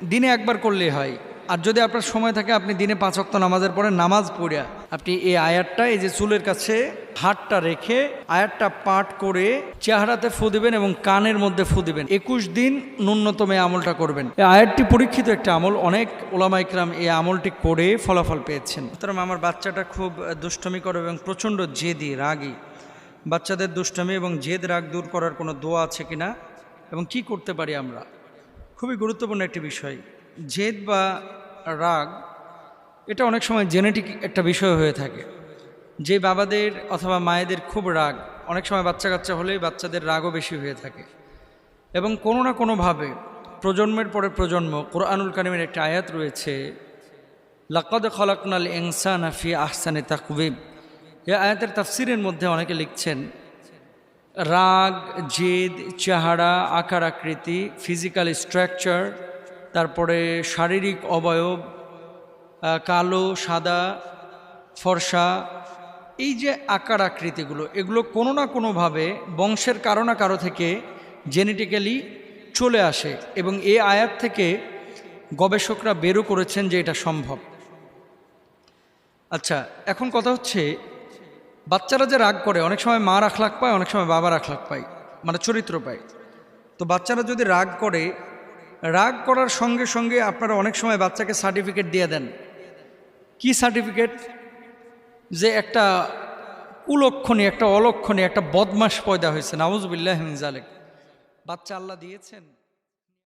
দিনে একবার করলেই হয়। আর যদি আপনার সময় থাকে, আপনি দিনে পাঁচ অক্ত নামাজের পরে নামাজ পড়িয়া আপনি এই আয়াতটা, এই যে চুলের কাছে হাতটা রেখে আয়াতটা পাঠ করে চেহারাতে ফু দিবেন এবং কানের মধ্যে ফু দিবেন। একুশ দিন ন্যূনতম এই আমলটা করবেন। এই আয়াতটি পরীক্ষিত একটা আমল। অনেক ওলামা ইকরাম এই আমলটি করে ফলাফল পেয়েছেন। সুতরাং আমার বাচ্চাটা খুব দুষ্টমি করে এবং প্রচণ্ড জেদি, রাগী। বাচ্চাদের দুষ্টমি এবং জেদ রাগ দূর করার কোনো দোয়া আছে কিনা? এবং কি করতে পারি আমরা? খুবই গুরুত্বপূর্ণ একটি বিষয়। জেদ বা রাগ, এটা অনেক সময় জেনেটিক একটা বিষয় হয়ে থাকে। যে বাবাদের অথবা মায়েদের খুব রাগ, অনেক সময় বাচ্চা কাচ্চা হলেই বাচ্চাদের রাগও বেশি হয়ে থাকে। এবং কোনো না কোনোভাবে প্রজন্মের পরে প্রজন্ম, কোরআনুল কারিমের একটা আয়াত রয়েছে, লাকদ খলাকনাল ইনসান ফি আহসানে তাকবিব এ আয়াতের তাফসিরের মধ্যে অনেকে লিখছেন রাগ, জেদ, চেহারা, আকার আকৃতি ফিজিক্যাল স্ট্রাকচার তারপরে শারীরিক অবয়ব কালো, সাদা, ফর্সা, এই যে আকার আকৃতিগুলো, এগুলো কোনো না কোনোভাবে বংশের কারও না কারও থেকে জেনেটিক্যালি চলে আসে এবং এ আয়াত থেকে গবেষকরা বেরো করেছেন যে এটা সম্ভব। আচ্ছা এখন কথা হচ্ছে বাচ্চারা যে রাগ করে, অনেক সময় মা রাখলাক পায়, অনেক সময় বাবা রাখলাক পায় মানে চরিত্র পায়। তো বাচ্চারা যদি রাগ করে, রাগ করার সঙ্গে সঙ্গে আপনারা অনেক সময় বাচ্চাকে সার্টিফিকেট দিয়ে দেন। কি সার্টিফিকেট যে একটা কুলক্ষণী, একটা অলক্ষণী, একটা বদমাস পয়দা হয়েছে। নাউজবিল্লাহ জালেক বাচ্চা আল্লাহ দিয়েছেন।